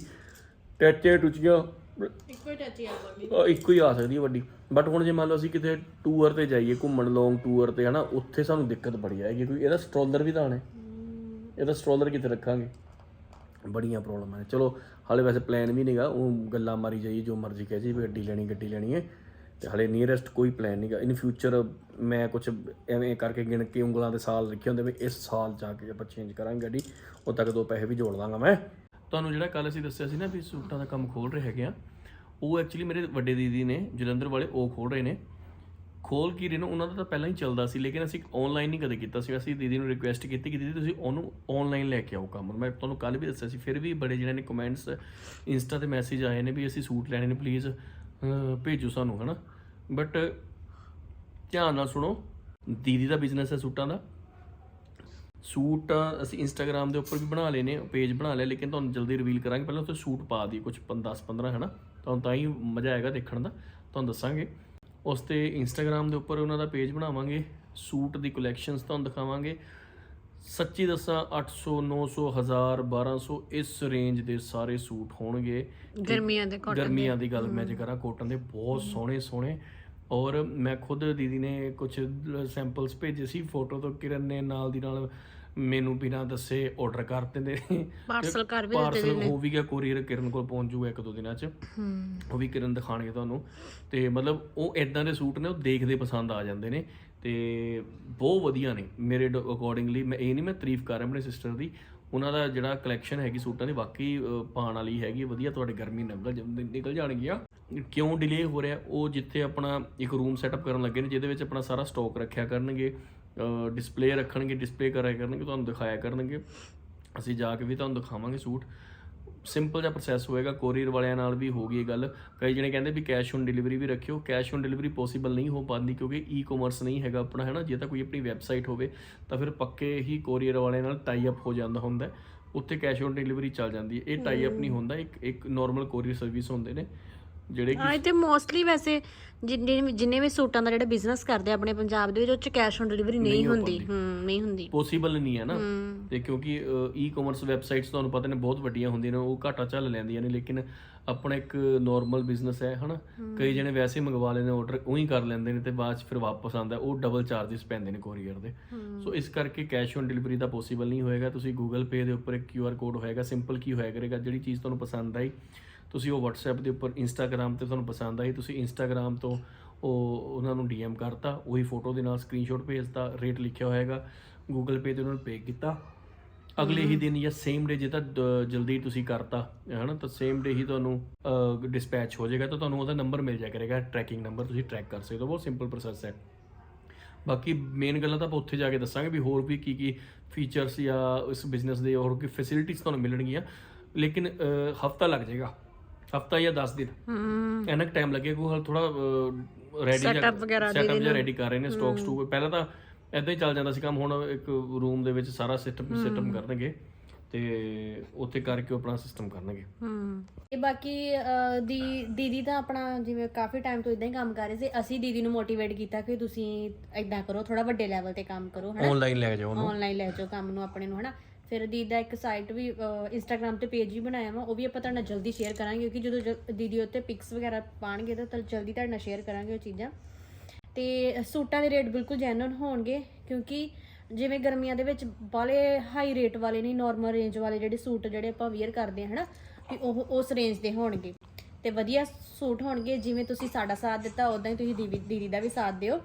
ਟੱਚੇ ਟੁੱਚੀਆਂ। ਇੱਕੋ ਟੱਚੀ ਆ ਅਹ ਇੱਕੋ ਹੀ ਆ ਸਕਦੀ ਹੈ ਵੱਡੀ। ਬਟ ਹੁਣ ਜੇ ਮੰਨ ਲਓ ਅਸੀਂ ਕਿਤੇ ਟੂਰ ਤੇ ਜਾਈਏ ਘੁੰਮਣ ਲੌਂਗ ਟੂਰ ਤੇ ਹਨਾ ਉੱਥੇ ਸਾਨੂੰ ਦਿੱਕਤ ਬੜੀ ਆਏਗੀ ਕਿਉਂਕਿ ਇਹਦਾ ਸਟ੍ਰੋਲਰ ਵੀ ਤਾਂ ਆਣਾ ਇਹਦਾ ਸਟ੍ਰੋਲਰ ਕਿੱਥੇ ਰੱਖਾਂਗੇ। ਬੜੀਆਂ ਪ੍ਰੋਬਲਮ ਹੈ ਚਲੋ ਹਾਲੇ ਵੈਸੇ ਪਲਾਨ ਵੀ ਨਹੀਂਗਾ ਉਹ ਗੱਲਾਂ ਮਾਰੀ ਜਾਈਏ ਜੋ ਮਰਜ਼ੀ ਕਹੇ ਜੀ ਵੀ ਗੱਡੀ ਲੈਣੀ ਗੱਡੀ ਲੈਣੀ ਹੈ। ਤੇ ਹਾਲੇ ਨੀਅਰੈਸਟ ਕੋਈ ਪਲਾਨ ਨਹੀਂਗਾ ਇਨ ਫਿਊਚਰ ਮੈਂ ਕੁਝ ਐਵੇਂ ਕਰਕੇ ਗਿਣ ਕੇ ਉਂਗਲਾਂ ਦੇ ਸਾਲ ਲਿਖੇ ਹੁੰਦੇ ਵੀ ਇਸ ਸਾਲ ਜਾ ਕੇ ਆਪਾਂ ਚੇਂਜ ਕਰਾਂਗੇ ਗੱਡੀ। ਉਦੋਂ ਤੱਕ ਦੋ ਪੈਸੇ ਵੀ ਜੋੜ ਦਾਂਗਾ ਮੈਂ। ਤੁਹਾਨੂੰ ਜਿਹੜਾ ਕੱਲ ਅਸੀਂ ਦੱਸਿਆ ਸੀ ਨਾ ਵੀ ਸੂਟਾਂ ਦਾ ਕੰਮ ਖੋਲ ਰਹੇ ਹੈਗੇ ਆ, ਉਹ ਐਕਚੁਅਲੀ ਮੇਰੇ ਵੱਡੇ ਦੀਦੀ ਨੇ, ਜਲੰਧਰ ਵਾਲੇ, ਉਹ ਖੋਲ ਰਹੇ ਨੇ। ਖੋਲ ਕੀ ਰਹੇ ਨੇ, ਉਹਨਾਂ ਦਾ ਤਾਂ ਪਹਿਲਾਂ ਹੀ ਚੱਲਦਾ ਸੀ, ਲੇਕਿਨ ਅਸੀਂ ਆਨਲਾਈਨ ਨਹੀਂ ਕਦੇ ਕੀਤਾ ਸੀ ਅਸੀਂ ਦੀਦੀ ਨੂੰ ਰਿਕੁਐਸਟ ਕੀਤੀ ਕਿ ਦੀਦੀ ਤੁਸੀਂ ਉਹਨੂੰ ਆਨਲਾਈਨ ਲੈ ਕੇ ਆਓ ਕੰਮ। ਮੈਂ ਤੁਹਾਨੂੰ ਕੱਲ ਵੀ ਦੱਸਿਆ ਸੀ, ਫਿਰ ਵੀ ਬੜੇ ਜਿਹੜੇ ਨੇ ਕਮੈਂਟਸ ਇੰਸਟਾ ਤੇ ਮੈਸੇਜ ਆਏ ਨੇ ਵੀ ਅਸੀਂ ਸੂਟ ਲੈਣੇ ਨੇ ਪਲੀਜ਼ ਭੇਜੋ ਸਾਨੂੰ, ਹਨਾ? ਬਟ ਧਿਆਨ ਨਾਲ ਸੁਣੋ, ਦੀਦੀ ਦਾ ਬਿਜ਼ਨਸ ਹੈ ਸੂਟਾਂ ਦਾ। ਸੂਟ ਅਸੀਂ ਇੰਸਟਾਗ੍ਰam ਦੇ ਉੱਪਰ ਵੀ ਬਣਾ ਲਏ ਨੇ ਪੇਜ ਬਣਾ ਲਿਆ ਲੇਕਿਨ ਤੁਹਾਨੂੰ ਜਲਦੀ ਰਿਵੀਲ ਕਰਾਂਗੇ। ਪਹਿਲਾਂ ਉੱਥੇ ਸੂਟ ਪਾ ਦੀ ਕੁਝ 10 15 ਹਨਾ? ਤੁਹਾਨੂੰ ਤਾਂ ਹੀ ਮਜ਼ਾ ਆਏਗਾ ਦੇਖਣ ਦਾ। ਤੁਹਾਨੂੰ ਦੱਸਾਂਗੇ। ਉਸ ਤੇ ਇੰਸਟਾਗ੍ਰam ਦੇ ਉੱਪਰ ਉਹਨਾਂ ਦਾ ਪੇਜ ਬਣਾਵਾਂਗੇ। ਸੂਟ ਦੀ ਕਲੈਕਸ਼ਨਸ ਤੁਹਾਨੂੰ ਦਿਖਾਵਾਂਗੇ। ਸੱਚੀ ਦੱਸਾਂ 800 900 1000 1200 ਇਸ ਰੇਂਜ ਦੇ ਸਾਰੇ ਸੂਟ ਹੋਣਗੇ। ਗਰਮੀਆਂ ਦੇ ਗਰਮੀਆਂ ਦੀ ਗੱਲ ਮੈਂ ਜੇ ਕਰਾਂ ਕੋਟਨ ਦੇ ਬਹੁਤ ਸੋਹਣੇ ਸੋਹਣੇ ਔਰ ਮੈਂ ਖੁਦ ਦੀਦੀ ਨੇ ਕੁਝ ਸੈਂਪਲਸ ਭੇਜੇ ਸੀ ਫੋਟੋ ਤੋਂ ਕਿਰਨ ਨੇ ਨਾਲ ਦੀ ਨਾਲ ਮੈਨੂੰ ਬਿਨਾਂ ਦੱਸੇ ਆਰਡਰ ਕਰ ਦਿੰਦੇ। ਨੇ ਪਾਰਸਲ ਕਰ ਵੀ ਪਾਰਸਲ ਹੋ ਵੀ ਗਿਆ ਕੋਰੀਅਰ ਕਿਰਨ ਕੋਲ ਪਹੁੰਚ ਜੂਗਾ ਇੱਕ ਦੋ ਦਿਨਾਂ 'ਚ। ਹੂੰ। ਉਹ ਵੀ ਕਿਰਨ ਦਿਖਾਣਗੇ ਤੁਹਾਨੂੰ। ਤੇ ਮਤਲਬ ਉਹ ਇਦਾਂ ਦੇ ਸੂਟ ਨੇ ਉਹ ਦੇਖਦੇ ਪਸੰਦ ਆ ਜਾਂਦੇ ਨੇ। ਤੇ ਬਹੁਤ ਵਧੀਆ ਨੇ। ਮੇਰੇ ਅਕੋਰਡਿੰਗਲੀ ਮੈਂ ਇਹ ਨਹੀਂ ਮੈਂ ਤਾਰੀਫ ਕਰ ਰਿਹਾ ਆਪਣੇ ਸਿਸਟਰ ਦੀ। ਉਹਨਾਂ ਦਾ ਜਿਹੜਾ ਕਲੈਕਸ਼ਨ ਹੈਗੀ ਸੂਟਾਂ ਦੀ ਵਾਕਈ ਅਹ, ਪਾਉਣ ਵਾਲੀ ਹੈਗੀ ਵਧੀਆ ਤੁਹਾਡੇ ਗਰਮੀ ਨਿਕਲ ਜਾਂ- ਨਿਕਲ ਜਾਣਗੀਆਂ। ਕਿਉਂ ਡਿਲੇ ਹੋ ਰਿਹਾ? ਉਹ ਜਿੱਥੇ ਆਪਣਾ ਇੱਕ ਰੂਮ ਸੈਟਅਪ ਕਰਨ ਲੱਗੇ ਨੇ ਜਿਹਦੇ ਵਿੱਚ ਆਪਣਾ ਸਾਰਾ ਸਟਾਕ ਰੱਖਿਆ ਕਰਨਗੇ ਡਿਸਪਲੇ ਰੱਖਣਗੇ ਡਿਸਪਲੇ ਕਰਾਇਆ ਕਰਨਗੇ ਤੁਹਾਨੂੰ ਦਿਖਾਇਆ ਕਰਨਗੇ। ਅਸੀਂ ਜਾ ਕੇ ਵੀ ਤੁਹਾਨੂੰ ਦਿਖਾਵਾਂਗੇ ਸੂਟ। ਸਿੰਪਲ ਜਿਹਾ ਪ੍ਰੋਸੈਸ ਹੋਏਗਾ ਕੋਰੀਅਰ ਵਾਲਿਆਂ ਨਾਲ ਵੀ ਹੋ ਗਈ ਇਹ ਗੱਲ। ਕਈ ਜਣੇ ਕਹਿੰਦੇ ਵੀ ਕੈਸ਼ ਔਨ ਡਿਲੀਵਰੀ ਵੀ ਰੱਖਿਓ। ਕੈਸ਼ ਔਨ ਡਿਲੀਵਰੀ ਪੋਸੀਬਲ ਨਹੀਂ ਹੋ ਪਾਉਂਦੀ ਕਿਉਂਕਿ ਈ-ਕਾਮਰਸ ਨਹੀਂ ਹੈਗਾ ਆਪਣਾ ਹੈ ਨਾ ਜੇ ਤਾਂ ਕੋਈ ਆਪਣੀ ਵੈਬਸਾਈਟ ਹੋਵੇ ਤਾਂ ਫਿਰ ਪੱਕੇ ਹੀ ਕੋਰੀਅਰ ਵਾਲਿਆਂ ਨਾਲ ਟਾਈ ਅਪ ਹੋ ਜਾਂਦਾ ਹੁੰਦਾ। ਉੱਥੇ ਕੈਸ਼ ਔਨ ਡਿਲੀਵਰੀ ਚੱਲ ਜਾਂਦੀ ਹੈ। ਇਹ ਟਾਈ ਅਪ ਨਹੀਂ ਹੁੰਦਾ। ਇੱਕ ਇੱਕ ਨਾਰਮਲ ਕੋਰੀਅਰ ਸਰਵਿਸ ਹੁੰਦੇ ਨੇ। ਜਿਹੜੇ ਕਿ ਹਾਂ ਤੇ ਮੋਸਟਲੀ ਵੈਸੇ ਜਿੰਨੇ ਜਿੰਨੇ ਵੀ ਸੂਟਾਂ ਦਾ ਜਿਹੜਾ ਬਿਜ਼ਨਸ ਕਰਦੇ ਆ ਆਪਣੇ ਪੰਜਾਬ ਦੇ ਵਿੱਚ ਉਹ ਚ ਕੈਸ਼ ਔਨ ਡਿਲੀਵਰੀ ਨਹੀਂ ਹੁੰਦੀ। ਹੂੰ ਨਹੀਂ ਹੁੰਦੀ। ਪੋਸੀਬਲ ਨਹੀਂ ਹੈ ਨਾ। ਤੇ ਕਿਉਂਕਿ ਈ-ਕਾਮਰਸ ਵੈਬਸਾਈਟਸ ਤੁਹਾਨੂੰ ਪਤਾ ਨੇ ਬਹੁਤ ਵੱਡੀਆਂ ਹੁੰਦੀਆਂ ਨੇ ਉਹ ਘਾਟਾ ਚੱਲ ਲੈਂਦੀਆਂ ਨੇ ਲੇਕਿਨ ਆਪਣਾ ਇੱਕ ਨਾਰਮਲ ਬਿਜ਼ਨਸ ਹੈ ਹਨਾ? ਕਈ ਜਣੇ ਵੈਸੇ ਮੰਗਵਾ ਲੈਂਦੇ ਆਰਡਰ ਉਹੀ ਕਰ ਲੈਂਦੇ ਨੇ ਤੇ ਬਾਅਦ ਚ ਫਿਰ ਵਾਪਸ ਆਉਂਦਾ ਉਹ ਡਬਲ ਚਾਰजेस ਪੈਂਦੇ ਨੇ ਕੋਰੀਅਰ ਦੇ। ਸੋ ਇਸ ਕਰਕੇ ਕੈਸ਼ ਔਨ ਡਿਲੀਵਰੀ ਦਾ ਪੋਸੀਬਲ ਨਹੀਂ ਹੋਏਗਾ। ਤੁਸੀਂ Google Pay ਦੇ ਉੱਪਰ ਇੱਕ QR ਕੋਡ ਹੋਏਗਾ ਸਿੰਪਲ ਕੀ ਹੋਇਆ ਕਰੇਗਾ ਜਿਹੜੀ ਚੀਜ਼ ਤੁਹਾਨੂੰ ਪਸੰਦ ਆਈ ਤੁਸੀਂ ਉਹ WhatsApp ਦੇ ਉੱਪਰ Instagram ਤੇ ਤੁਹਾਨੂੰ ਪਸੰਦ ਆਈ ਤੁਸੀਂ Instagram ਤੋਂ ਉਹ ਉਹਨਾਂ ਨੂੰ DM ਕਰਤਾ ਉਹੀ ਫੋਟੋ ਦੇ ਨਾਲ ਸਕਰੀਨਸ਼ਾਟ ਭੇਜਤਾ ਰੇਟ ਲਿਖਿਆ ਹੋਏਗਾ Google Pay ਤੇ ਉਹਨਾਂ ਨੂੰ ਪੇ ਕੀਤਾ। ਅਗਲੇ ਹੀ ਦਿਨ ਜਾਂ ਸੇਮ ਡੇ ਜੇ ਤਾਂ ਜਲਦੀ ਤੁਸੀਂ ਕਰਤਾ ਹਨਾ ਤਾਂ ਸੇਮ ਡੇ ਹੀ ਤੁਹਾਨੂੰ ਡਿਸਪੈਚ ਹੋ ਜਾਏਗਾ ਤਾਂ ਤੁਹਾਨੂੰ ਉਹਦਾ ਨੰਬਰ ਮਿਲ ਜਾਇਆ ਕਰੇਗਾ ਟਰੈਕਿੰਗ ਨੰਬਰ ਤੁਸੀਂ ਟਰੈਕ ਕਰ ਸਕਦੇ ਹੋ ਬਹੁਤ ਸਿੰਪਲ ਪ੍ਰੋਸੈਸ ਹੈ। ਬਾਕੀ ਮੇਨ ਗੱਲਾਂ ਤਾਂ ਆਪਾਂ ਉੱਥੇ ਜਾ ਕੇ ਦੱਸਾਂਗੇ ਵੀ ਹੋਰ ਵੀ ਕੀ ਕੀ ਫੀਚਰਸ ਜਾਂ ਇਸ ਬਿਜ਼ਨਸ ਦੇ ਹੋਰ ਕੀ ਫੈਸਿਲਿਟੀਆਂ ਤੁਹਾਨੂੰ ਮਿਲਣਗੀਆਂ ਲੇਕਿਨ ਹਫਤਾ ਲੱਗ ਜਾਏਗਾ। ਹਫਤਾ ਜਾਂ 10 ਦਿਨ। ਹੂੰ। ਇੰਨਾ ਟਾਈਮ ਲੱਗੇਗਾ ਕੋਈ ਹਾਲ ਥੋੜਾ ਰੈਡੀ Setup ਵਗੈਰਾ ਸੈਟਅਪ ਜਿਹਾ ਰੈਡੀ ਕਰ ਰਹੇ ਨੇ ਸਟਾਕ ਸਟੂਕ ਪਹਿਲਾਂ ਤਾਂ ਐਦਾਂ ਹੀ ਚੱਲ ਜਾਂਦਾ ਸੀ ਕੰਮ ਹੁਣ ਇੱਕ ਰੂਮ ਦੇ ਵਿੱਚ ਸਾਰਾ ਸਿਸਟਮ ਸਿਸਟਮ ਕਰਨਗੇ ਤੇ ਉੱਥੇ ਕਰਕੇ ਉਹ ਆਪਣਾ ਸਿਸਟਮ ਕਰਨਗੇ। ਹੂੰ। ਇਹ ਬਾਕੀ ਅਹ, ਦੀ ਦੀਦੀ ਤਾਂ ਆਪਣਾ ਜਿਵੇਂ ਕਾਫੀ ਟਾਈਮ ਤੋਂ ਇਦਾਂ ਹੀ ਕੰਮ ਕਰ ਰਹੇ ਸੀ ਅਸੀਂ ਦੀਦੀ ਨੂੰ ਮੋਟੀਵੇਟ ਕੀਤਾ ਕਿ ਤੁਸੀਂ ਇਦਾਂ ਕਰੋ ਥੋੜਾ ਵੱਡੇ ਲੈਵਲ ਤੇ ਕੰਮ ਕਰੋ ਹਨਾ? ਆਨਲਾਈਨ ਲੈ ਜਾਓ ਉਹਨੂੰ। ਆਨਲਾਈਨ ਲੈ ਜਾਓ ਕੰਮ ਨੂੰ ਆਪਣੇ ਨੂੰ ਹਨਾ? ਫਿਰ ਦੀਦੀ ਦਾ ਇੱਕ ਸਾਈਟ ਵੀ ਇੰਸਟਾਗ੍ਰam ਤੇ ਪੇਜ ਵੀ ਬਣਾਇਆ ਵਾ, ਉਹ ਵੀ ਆਪਾਂ ਤੁਹਾਡੇ ਨਾਲ ਜਲਦੀ ਸ਼ੇਅਰ ਕਰਾਂਗੇ, ਕਿਉਂਕਿ ਜਦੋਂ ਜ- ਦੀਦੀ ਉੱਤੇ ਪਿਕਸ ਵਗੈਰਾ ਪਾਣਗੇ ਤਾਂ ਤਾਂ ਜਲਦੀ ਤੁਹਾਡੇ ਨਾਲ ਸ਼ੇਅਰ ਕਰਾਂਗੇ ਉਹ ਚੀਜ਼ਾਂ। ਤੇ ਸੂਟਾਂ ਦੇ ਰੇਟ ਬਿਲਕੁਲ ਜੈਨੂਨ ਹੋਣਗੇ, ਕਿਉਂਕਿ ਜਿਵੇਂ ਗਰਮੀਆਂ ਦੇ ਵਿੱਚ ਬਾਲੇ ਹਾਈ ਰੇਟ ਵਾਲੇ ਨਹੀਂ ਨਾਰਮਲ ਰੇਂਜ ਵਾਲੇ ਜਿਹੜੇ ਸੂਟ ਜਿਹੜੇ ਆਪਾਂ ਵੇਅਰ ਕਰਦੇ ਹਾਂ ਹਨਾ, ਵੀ ਉਹ, ਉਸ ਰੇਂਜ ਦੇ ਹੋਣਗੇ। ਤੇ ਵਧੀਆ ਸੂਟ ਹੋਣਗੇ, ਜਿਵੇਂ ਤੁਸੀਂ ਸਾਡਾ ਸਾਥ ਦਿੱਤਾ ਉਦਾਂ ਹੀ ਤੁਸੀਂ ਦੀਦੀ ਦੀਦੀ ਦਾ ਵੀ ਸਾਥ ਦਿਓ,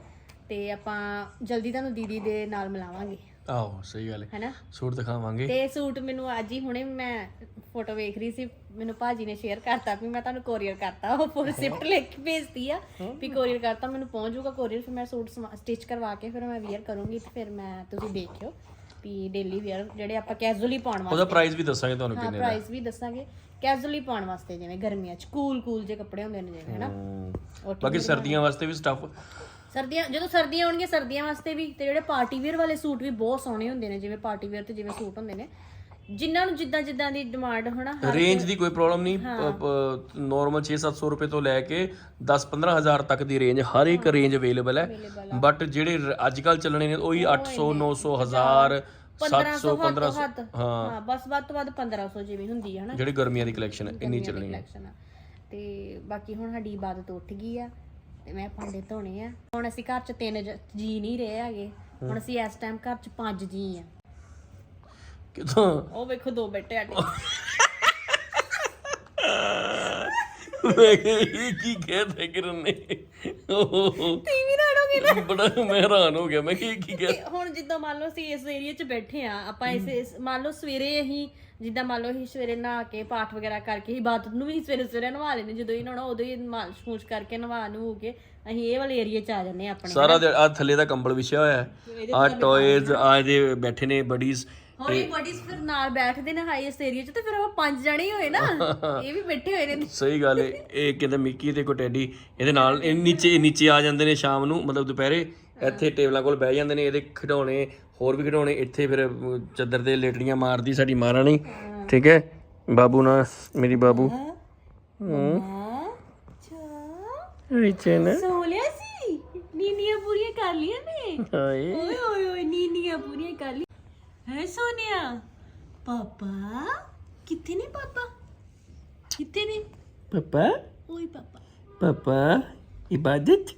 ਤੇ ਆਪਾਂ ਜਲਦੀ ਤੁਹਾਨੂੰ ਦੀਦੀ ਦੇ ਨਾਲ ਮਿਲਾਵਾਂਗੇ। ਆਹੋ ਸਹੀ ਗੱਲ ਹੈ ਹੈਨਾ? ਸੂਟ ਦਿਖਾਵਾਂਗੇ। ਤੇ ਸੂਟ ਮੈਨੂੰ ਅੱਜ ਹੀ ਹੁਣੇ ਮੈਂ ਫੋਟੋ ਵੇਖ ਰਹੀ ਸੀ ਮੈਨੂੰ ਭਾਜੀ ਨੇ ਸ਼ੇਅਰ ਕਰਤਾ ਵੀ ਮੈਂ ਤੁਹਾਨੂੰ ਕੋਰੀਅਰ ਕਰਤਾ ਉਹ ਪੂਰੀ ਸਿਫਟ ਲਿਖ ਕੇ ਭੇਜਤੀ ਆ ਵੀ ਕੋਰੀਅਰ ਕਰਤਾ ਮੈਨੂੰ ਪਹੁੰਚ ਜਾਊਗਾ ਕੋਰੀਅਰ ਫਿਰ ਮੈਂ ਸੂਟ ਸਟਿਚ ਕਰਵਾ ਕੇ ਫਿਰ ਮੈਂ ਵੇਅਰ ਕਰੂੰਗੀ ਤੇ ਫਿਰ ਮੈਂ ਤੁਸੀਂ ਦੇਖਿਓ ਵੀ ਡੇਲੀ ਵੇਅਰ ਜਿਹੜੇ ਆਪਾਂ ਕੈਜੂਅਲੀ ਪਾਉਣ ਵਾਸਤੇ ਉਹਦਾ ਪ੍ਰਾਈਸ ਵੀ ਦੱਸਾਂਗੇ ਤੁਹਾਨੂੰ ਕਿੰਨੇ ਦਾ। ਪ੍ਰਾਈਸ ਵੀ ਦੱਸਾਂਗੇ। ਕੈਜੂਅਲੀ ਪਾਉਣ ਵਾਸਤੇ ਜਿਵੇਂ ਗਰਮੀਆਂ ਚ ਕੂਲ ਕੂਲ ਜੇ ਕੱਪੜੇ ਹੁੰਦੇ ਨੇ ਜਿਵੇਂ ਹੈਨਾ? ਬਾਕੀ ਸਰਦੀਆਂ ਵਾਸਤੇ ਵੀ ਸਟੱਫ ਸਰਦੀਆਂ ਜਦੋਂ ਸਰਦੀਆਂ ਆਉਣਗੀਆਂ ਸਰਦੀਆਂ ਵਾਸਤੇ ਵੀ ਤੇ ਜਿਹੜੇ ਪਾਰਟੀ ਵੇਅਰ ਵਾਲੇ ਸੂਟ ਵੀ ਬਹੁਤ ਸੋਹਣੇ ਹੁੰਦੇ ਨੇ ਜਿਵੇਂ ਪਾਰਟੀ ਵੇਅਰ ਤੇ ਜਿਵੇਂ ਸੂਟ ਹੁੰਦੇ ਨੇ। ਜਿਨ੍ਹਾਂ ਨੂੰ ਜਿੱਦਾਂ ਜਿੱਦਾਂ ਦੀ ਡਿਮਾਂਡ ਹੋਣਾ ਹਰ ਰੇਂਜ ਦੀ ਕੋਈ ਪ੍ਰੋਬਲਮ ਨਹੀਂ ਨਾਰਮਲ 6-700 ਰੁਪਏ ਤੋਂ ਲੈ ਕੇ 10-15 ਹਜ਼ਾਰ ਤੱਕ ਦੀ ਰੇਂਜ ਹਰ ਇੱਕ ਰੇਂਜ ਅਵੇਲੇਬਲ ਹੈ। ਬਟ ਜਿਹੜੇ ਅੱਜ ਕੱਲ ਚੱਲਣੇ ਨੇ ਉਹੀ 800 900 1000 700 1500 ਹੱਦ ਹਾਂ। ਬਸ ਵੱਧ ਤੋਂ ਵੱਧ 1500 ਜਿਵੇਂ ਹੁੰਦੀ ਹੈ ਨਾ ਜਿਹੜੀ ਗਰਮੀਆਂ ਦੀ ਕਲੈਕਸ਼ਨ ਹੈ ਇੰਨੀ ਚੱਲਣੀ ਹੈ। ਤੇ ਬਾਕੀ ਹੁਣ ਸਾਡੀ ਇਬਾਦਤ ਉੱਠ ਗਈ ਆ। ਤੇ ਮੈਂ ਭਾਂਡੇ ਧੋਣੇ ਆ। ਹੁਣ ਅਸੀਂ ਘਰ ਚ ਤਿੰਨ ਜ- ਜੀ ਨਹੀਂ ਰਹੇ ਹੈਗੇ। ਹੁਣ ਅਸੀਂ ਇਸ ਟਾਈਮ ਘਰ ਚ ਪੰਜ ਜੀ ਆ। ਕਿਦੋਂ? ਉਹ ਵੇਖੋ ਦੋ ਬੈਠੇ ਆਡੇ ਮੈਂ ਕਿਹਾ ਇਹ ਕੀ ਕਹਿ ਕਿਰਨ ਨੇ। ਓਹ, ਟੀਵੀ ਰਾਣੋਗੇ ਨਾ। ਬੜਾ ਮੈਂ ਹੈਰਾਨ ਹੋ ਗਿਆ। ਮੈਂ ਕਿ ਇਹ ਕੀ ਕਹਿ ਤੇ ਹੁਣ ਜਿੱਦਾਂ ਮੰਨ ਲਓ ਅਸੀਂ ਇਸ ਏਰੀਆ 'ਚ ਬੈਠੇ ਆ ਆਪਾਂ ਇਸ ਇਸ- ਮੰਨ ਲਓ ਸਵੇਰੇ ਅਸੀਂ ਜਿੱਦਾਂ ਮੰਨ ਲਓ ਅਸੀਂ ਸਵੇਰੇ ਨਹਾ ਕੇ ਪਾਠ ਵਗੈਰਾ ਕਰਕੇ ਇਬਾਦਤ ਨੂੰ ਵੀ ਸਵੇਰੇ ਸਵੇਰੇ ਨਵਾ ਲੈਂਦੇ ਜਦੋਂ ਹੀ ਨਹਾਉਣਾ ਉਦੋਂ ਹੀ ਮਾਲਸ਼ ਕਰਕੇ ਨਵਾ ਨੂੰ ਕੇ ਅਸੀਂ ਇਹ ਵਾਲੇ ਏਰੀਆ 'ਚ ਆ ਜਾਂਦੇ ਆ ਆਪਣੇ ਸਾਰਾ ਆ ਥੱਲੇ ਦਾ ਕੰਬਲ ਵਿਛਿਆ ਹੋਇਆ ਹੈ। ਆ ਟੌਇਜ਼ ਆ ਇਹਦੇ ਬੈਠੇ ਨੇ ਬਡੀਜ਼ ਹੁਣ ਇਹ ਬਡੀਜ਼ ਫਿਰ ਨਾਲ ਬੈਠਦੇ ਨੇ ਹਾਈ ਇਸ ਏਰੀਆ 'ਚ ਤੇ ਫਿਰ ਉਹ ਪੰਜ ਜਣੇ ਹੀ ਹੋਏ ਨਾ। ਇਹ ਵੀ ਬੈਠੇ ਹੋਏ ਨੇ। ਸਹੀ ਗੱਲ ਹੈ ਇਹ ਕਹਿੰਦੇ ਮਿੱਕੀ ਤੇ ਕੋ ਟੈਡੀ ਇਹਦੇ ਨਾਲ ਇਹ ਨੀਚੇ ਨੀਚੇ ਆ ਜਾਂਦੇ ਨੇ ਸ਼ਾਮ ਨੂੰ ਮਤਲਬ ਦੁਪਹਿਰੇ। ਇੱਥੇ ਟੇਬਲਾਂ ਕੋਲ ਬਹਿ ਜਾਂਦੇ ਨੇ ਇਹਦੇ ਖਿਡੌਣੇ ਹੋਰ ਵੀ ਖਿਡੌਣੇ ਇੱਥੇ ਫਿਰ ਚੱਦਰ ਦੇ ਲੇਟੜੀਆਂ ਮਾਰਦੀ ਸਾਡੀ ਮਹਾਰਾਣੀ ਠੀਕ ਹੈ? ਬਾਬੂ ਨਾ ਮੇਰੀ ਬਾਬੂ। ਅੱਛਾ ਇੱਥੇ ਨਾ। ਸੋ ਲਿਆ ਸੀ? ਨੀਨੀਆਂ ਪੂਰੀਆਂ ਕਰ ਲੀਆਂ ਨੇ? ਹਾਏ। ਓਏ ਓਏ ਓਏ ਨੀਨੀਆਂ ਪੂਰੀਆਂ ਕਰ ਲਈ। ਹੈ ਸੋਨੀਆ? ਪਾਪਾ ਕਿੱਥੇ ਨੇ ਪਾਪਾ? ਕਿੱਥੇ ਨੇ? ਪਾਪਾ? ਓਏ ਪਾਪਾ। ਪਾਪਾ ਇਬਾਦਤ